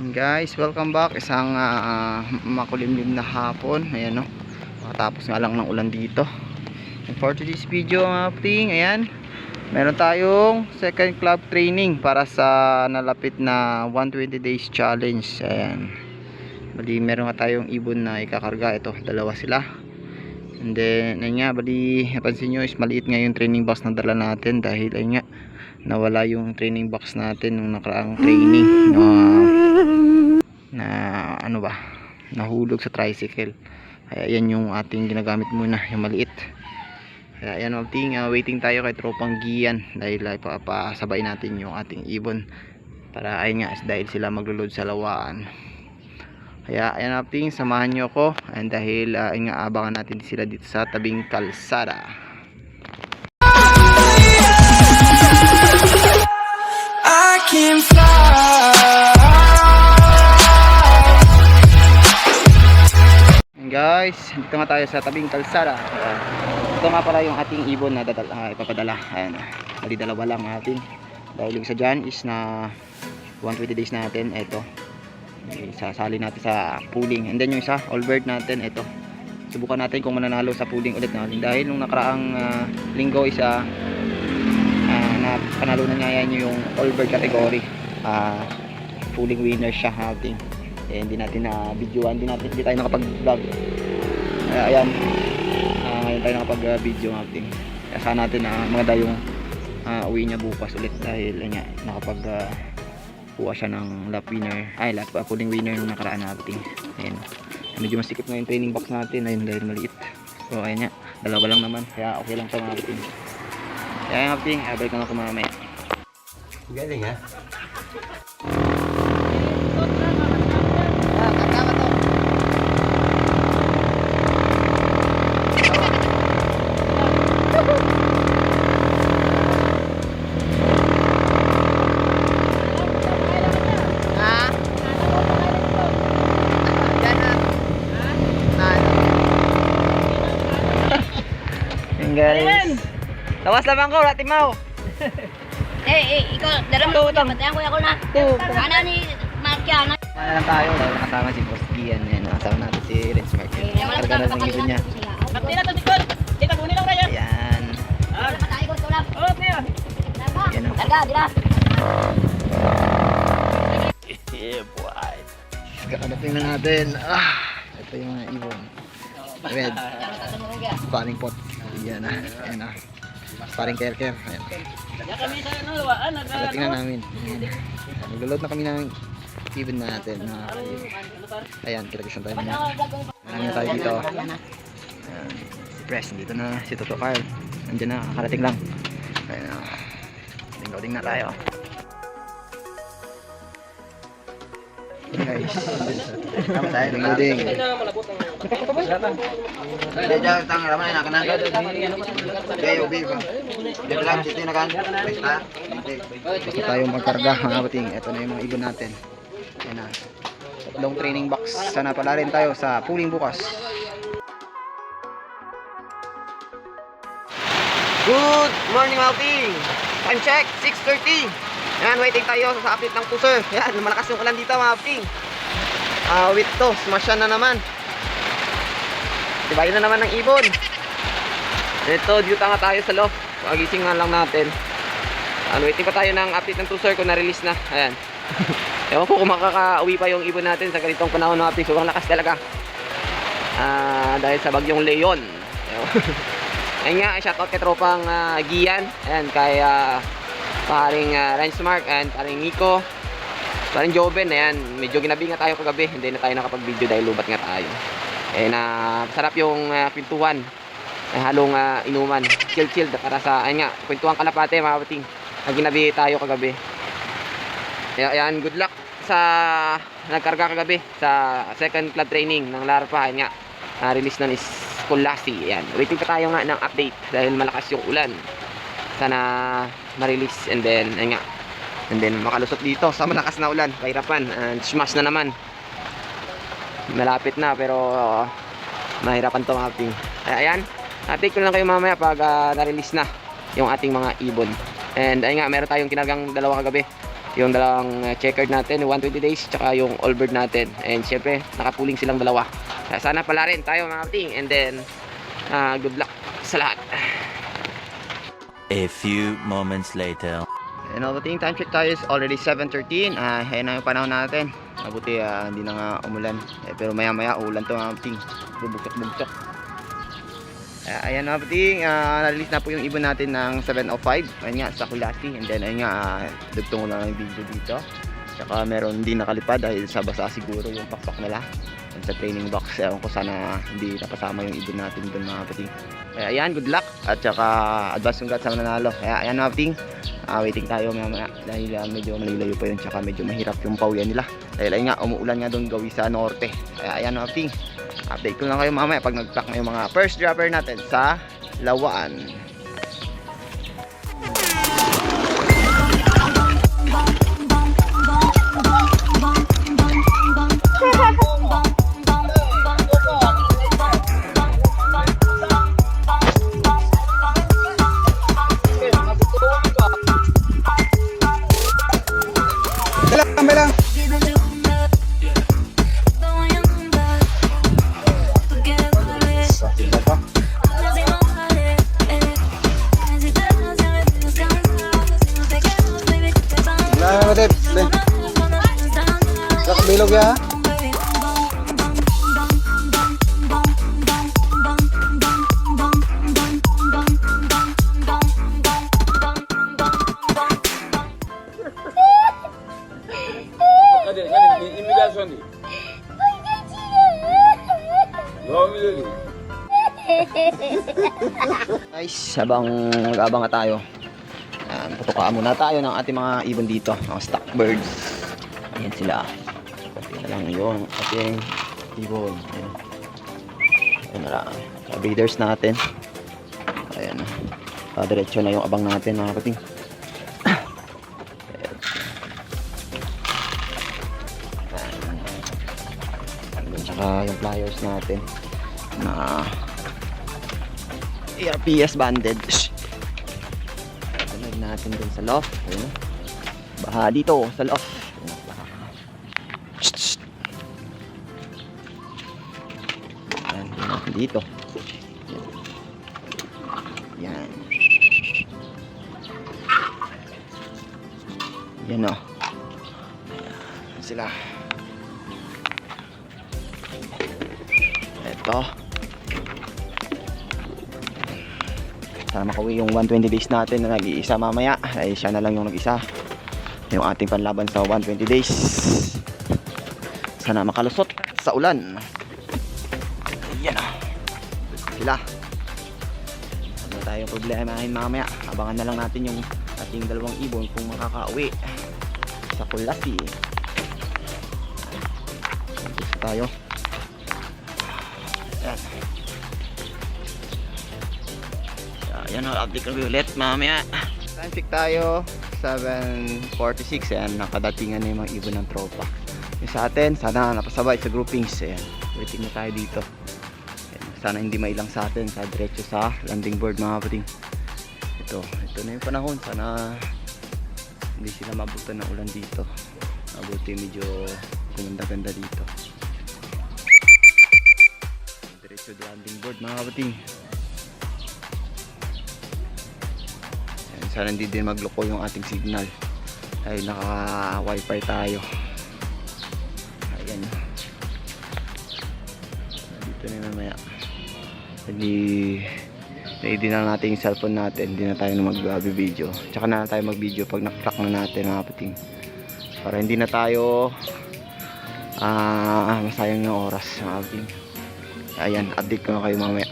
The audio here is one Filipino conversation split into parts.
Guys, welcome back. Isang ah, makulimlim na hapon. Ayan no. Matapos nga lang ng ulan dito. And for today's video, mga ting, ayan. Meron tayong second club training para sa nalapit na 120 days challenge. Ayan. Bali, meron nga tayong ibon na ikakarga. Ito, dalawa sila. And then, ayun nga, bali, napansin nyo is maliit nga yung training box na dala natin dahil ayun nga, nawala yung training box natin nung nakaraang training na, na ano ba, nahulog sa tricycle. Kaya yan yung ating ginagamit muna, yung maliit. Kaya yan mga uh, waiting tayo kay tropang Gian dahil uh, papasabay natin yung ating ibon para ayun nga dahil sila maglulod sa lawaan. Kaya ayan mga ting, samahan nyo ako and dahil uh, nga abangan natin sila dito sa tabing kalsada. Guys, dito nga tayo sa tabing kalsada. Ito nga pala yung ating ibon na dadal, ah, ipapadala. Ayan. Bali dalawa lang atin. Dahil yung isa dyan is na 120 days natin. Ito. Sasali natin sa pooling. And then yung isa, all bird natin. Ito. Subukan natin kung mananalo sa pooling ulit natin. Dahil nung nakaraang ah, linggo ah, na panalo na nga yan yung all bird category. Ah, pooling winner siya ating eh, hindi natin na videoan hindi natin hindi tayo nakapag kaya ayan. Ah, ngayon tayo nakapag uh, video natin kaya sana natin na maganda yung ah, uwi niya bukas ulit dahil nga nakapag ah, kuha siya ng lap winner. Ay lap uh, pulling winner nung nakaraan natin ayan. Medyo masikip na training box natin. Ayun dahil maliit. So ayan nga. Dalawa lang naman. Kaya okay lang sa mga natin kaya yung natin uh, balik na ako mamaya. Galing ha? Ayan guys. Tawas lamang ko, Rati Mau. Eh, eh, ikaw, daram ko ito. Patayan ko ako na. Ano ni Markia, ano? Kaya lang tayo dahil nakasama si Boss Gian. Ayan, nakasama natin si Renz Market. Karga na ng ibon niya. Kapti na to, Nicole. Kita kunin lang kaya. Ayan. Patay ko, ito lang. Okay. Larga. Yan o. Larga, dila. Kakanapin na natin. Ah, ito yung mga ibon. Red. Paring pot. Yan na. Ayan na. Paring care-care. Ayan. Kalating na namin. Ayan. Naglulod na kami ng ibon natin. mga kaibon. Ayan, kilagis na tayo na. Marami na tayo dito. Ayan. Si Press, dito na. Si Toto Carl. Nandiyan na, kakarating lang. Ayan na. Loading na tayo. Guys, tama tayo ng loading. Dia tang ramai nak kena. Dia ubi bang. Dia bilang situ nak kan. Kita. Gusto tayo magkarga mga kabating. Ito na yung mga ibon natin. Ayan na. Tatlong training box. Sana pala rin tayo sa pooling bukas. Good morning Malting! Time check, 6.30 Yan, waiting tayo sa update ng pusher Yan, malakas yung ulan dito mga Malting Ah, wait to, smashan na naman Dibayin na naman ng ibon Ito, dito nga tayo sa loft Pagising nga lang natin ano, waiting pa tayo ng update ng cruiser kung na-release na. Ayan. Ewan ko kung makaka-uwi pa yung ibon natin sa ganitong panahon natin. Sobrang lakas talaga. Ah, dahil sa bagyong Leon. Ayan nga, shoutout kay tropang uh, Gian. Ayan, kay uh, paring uh, Rensmark and paring Nico. Paring Joven, ayan. Medyo ginabi nga tayo kagabi. Hindi na tayo nakapag-video dahil lubat nga tayo. Eh na sarap yung uh, pintuan. Ay halong uh, inuman. Chill chill para sa ayun nga, kwentuhan kalapate mga. Ang ginabi tayo kagabi. Kaya ayan, good luck sa nagkarga kagabi sa second club training ng Larpa. Ayan nga, uh, release na ni Scolasi. Ayan, waiting pa tayo nga ng update dahil malakas yung ulan. Sana ma-release and then, ayan nga, and then makalusot dito sa malakas na ulan. Kahirapan, and smash na naman. Malapit na pero uh, mahirapan to mga ping. Ay, ayan, update ko lang kayo mamaya pag uh, na-release na yung ating mga ibon. And ayun nga, meron tayong kinagang dalawa kagabi. yung dalawang uh, checkered natin, yung 120 days, tsaka yung all bird natin. And syempre, nakapuling silang dalawa. Sana pala rin tayo mga kating. And then, uh, good luck sa lahat. A few moments later. And the time check tayo is already 7.13. Ah, uh, na yung panahon natin. Mabuti ah, hindi na nga umulan. Eh, pero maya maya ulan to mga pating. Bubuktok-buktok. Uh, ayan mga pating, ah, na-release na po yung ibon natin ng 7.05. Ayun nga, sa Kulati. And then ayun nga, uh, dugtong ko na yung video dito. Tsaka meron din nakalipad dahil sa basa siguro yung pakpak nila. Sa training box, ewan ko sana hindi napasama yung ibon natin doon mga pating. Kaya ayan, good luck. At tsaka advance congrats sa mananalo. Kaya ayan mga pating, Ah, waiting tayo mamaya. Dahil ah, medyo malayo pa yun tsaka medyo mahirap yung pauwian nila. Dahil ay nga umuulan nga doon gawi sa norte. Kaya ayan mga ping update ko lang kayo mamaya pag nag-pack na yung mga first dropper natin sa Lawaan Bilog ya. Hadi hadi imitasyon değil. Devam edelim. guys habang mag-abang nga tayo Ayan, putukaan muna tayo ng ating mga ibon dito mga stock birds ayan sila. Na lang yung ating ibon. Ayan, ayan na lang breeders natin. Ayan. Uh, diretso na yung abang natin mga kating Ayan. Ayan. tsaka yung flyers natin. Na ERPS banded natin dun sa loft. Ayun. baha dito sa loft. Ayun, baha. Dito. Yan yan o Ayan sila. Eto sana makauwi yung 120 days natin na nag-iisa mamaya. Ay siya na lang yung nag-isa. Yung ating panlaban sa 120 days. Sana makalusot sa ulan. Yan sila. Ano tayong problemahin mamaya. Abangan na lang natin yung ating dalawang ibon kung makakauwi sa Kulasi tayo. Yan Ayan, update kami ulit mamaya. Time check tayo. 7.46. Ayan, nakadatingan na yung mga ibon ng tropa. Yung sa atin, sana napasabay sa groupings. Ayan, waiting na tayo dito. Ayan, sana hindi mailang sa atin sa diretso sa landing board mga kapating. Ito, ito na yung panahon. Sana hindi sila mabutan ng ulan dito. Mabuti medyo gumanda-ganda dito. Diretso landing board mga kapating. Sana hindi din magloko yung ating signal. Ay naka wifi tayo. Ayan. Dito na mamaya. Hindi ready na natin yung cellphone natin. Hindi na tayo na mag video. Tsaka na tayo mag video pag naktrack na natin mga pating para hindi na tayo ah masayang ng oras mga pating ayan update ko na kayo mamaya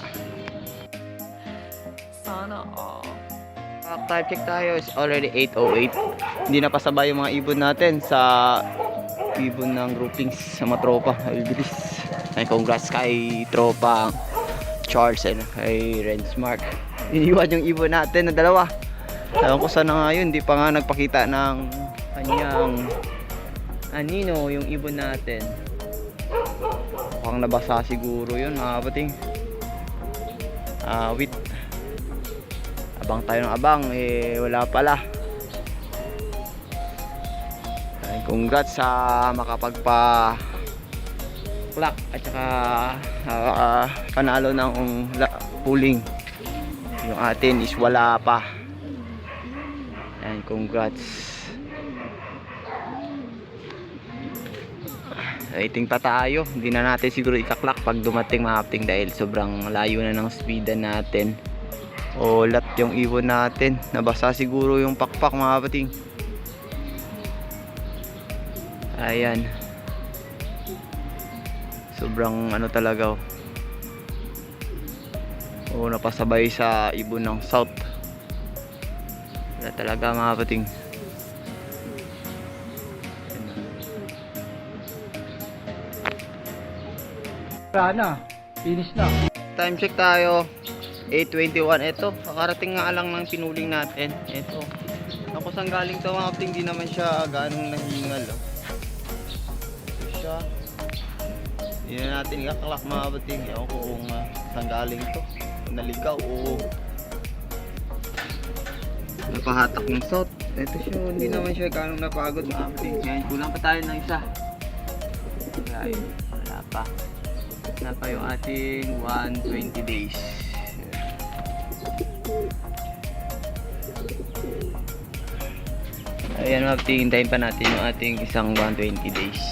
time check tayo. Is already 8.08 hindi na pasabay yung mga ibon natin sa ibon ng groupings sa mga tropa. Ay bilis. Ay congrats kay tropa Charles and kay Rensmark iniwan yung ibon natin na dalawa. Ewan ko sana nga yun. Hindi pa nga nagpakita ng kanyang anino yung ibon natin. Mukhang nabasa siguro yun mga kapating ah with abang tayo ng abang eh wala pala. Congrats sa makapagpa clock at saka ah, panalo ng pooling. Yung atin is wala pa. And congrats. Rating pa tayo. Hindi na natin siguro ikaklak pag dumating mga kapting dahil sobrang layo na ng speedan natin ulat yung ibon natin nabasa siguro yung pakpak mga kapting ayan sobrang ano talaga oh. Oo, napasabay sa ibon ng south wala talaga mga kapatid Wala na. Finish na. time check tayo 8.21 ito kakarating nga lang ng pinuling natin. Ito ako saan galing to mga kapatid hindi naman siya ganong nahingal oh. siya. Hindi na natin ikaklak mga kapatid ewan kung uh, saan galing to. Naligaw o napahatak ng south ito siya hindi naman siya ganong napagod mga kapatid ngayon kulang pa tayo ng isa. Ayan, wala pa. Na pa yung ating 120 days. Ayan, magtihintayin pa natin yung ating isang 120 days.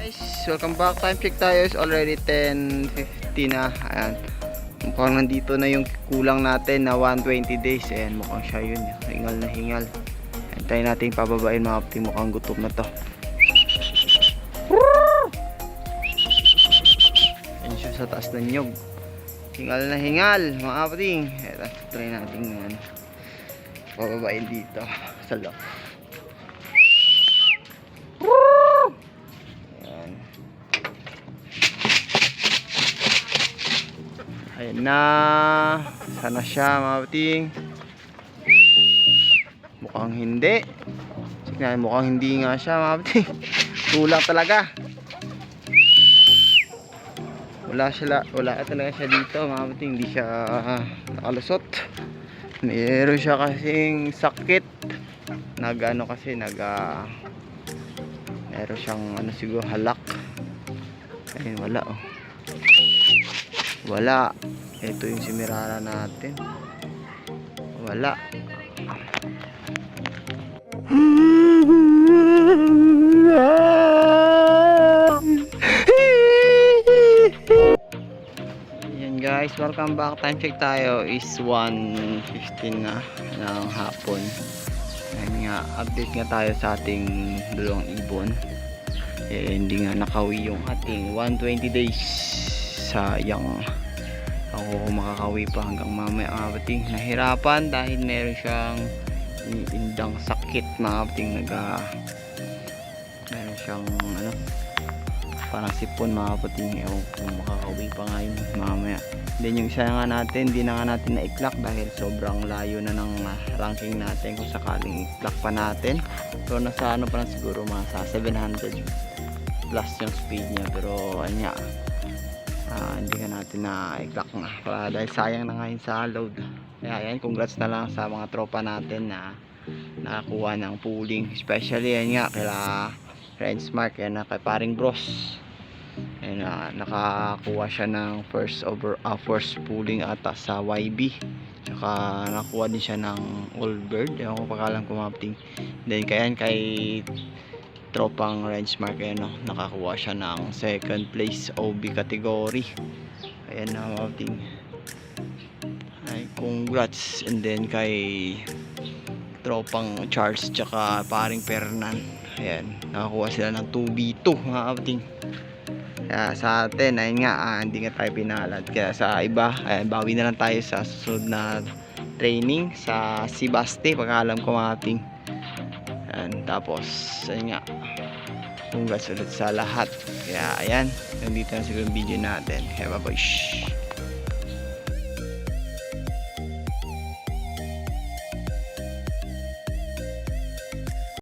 Guys, welcome back. Time check tayo is already 10.50 na. Ayan. Mukhang nandito na yung kulang natin na 120 days. Ayan, mukhang siya yun. Hingal na hingal. Hintayin natin pababain mga kapti. Mukhang gutom na to. Ayan siya sa taas ng nyog. Hingal na hingal, mga kapating. Eto, try natin yan. Pababain dito sa loob. Ayan. Ayan na. Sana siya, mga kapating. Mukhang hindi. Tignan, mukhang hindi nga siya, mga kapating. Kulang talaga wala sila wala talaga siya dito mga kapatid hindi siya nakalusot meron siya kasing sakit. Nag ano kasi nag ah, meron siyang ano siguro halak. Ayun wala oh. Wala. Ito yung simirara natin. Wala. Yan guys, welcome back. Time check tayo is 1.15 na ng hapon. Ayan nga, update nga tayo sa ating dalawang ibon. Eh, hindi nga nakawi yung ating 120 days. Sayang. Ako makakawi pa hanggang mamaya mga bating. Nahirapan dahil meron siyang iniindang sakit mga bating naga meron siyang ano parang sipon mga kapatid ewan kung makakauwi pa nga yun mamaya. Then yung isa nga natin hindi na nga natin na-iklak dahil sobrang layo na ng ah, ranking natin kung sakaling iklak pa natin. So nasa ano pa lang siguro mga sa 700 plus yung speed niya. Pero ano nga ah, hindi ka natin na-iklak nga. Para dahil sayang na nga yun sa load. Kaya yan congrats na lang sa mga tropa natin na nakakuha ng pooling. Especially yan nga kila Friends Mark yan na kay paring bros and uh, nakakuha siya ng first over uh, first pooling ata sa YB tsaka nakakuha din siya ng all bird. Ewan ko pakalang kumapting then kayan kay tropang range mark ayan no, nakakuha siya ng second place OB category. Ayan na kumapting ay congrats. And then kay tropang Charles tsaka paring Fernan ayan nakakuha sila ng 2v2 mga kapatid. Kaya sa atin ayun nga ah, hindi nga tayo pinalad. Kaya sa iba ayan, bawi na lang tayo sa susunod na training sa Sibaste pagkaalam ko mga kapatid. Ayan, tapos ayun nga congrats ulit sa lahat. Kaya ayan nandito na siguro yung video natin. Kaya bye bye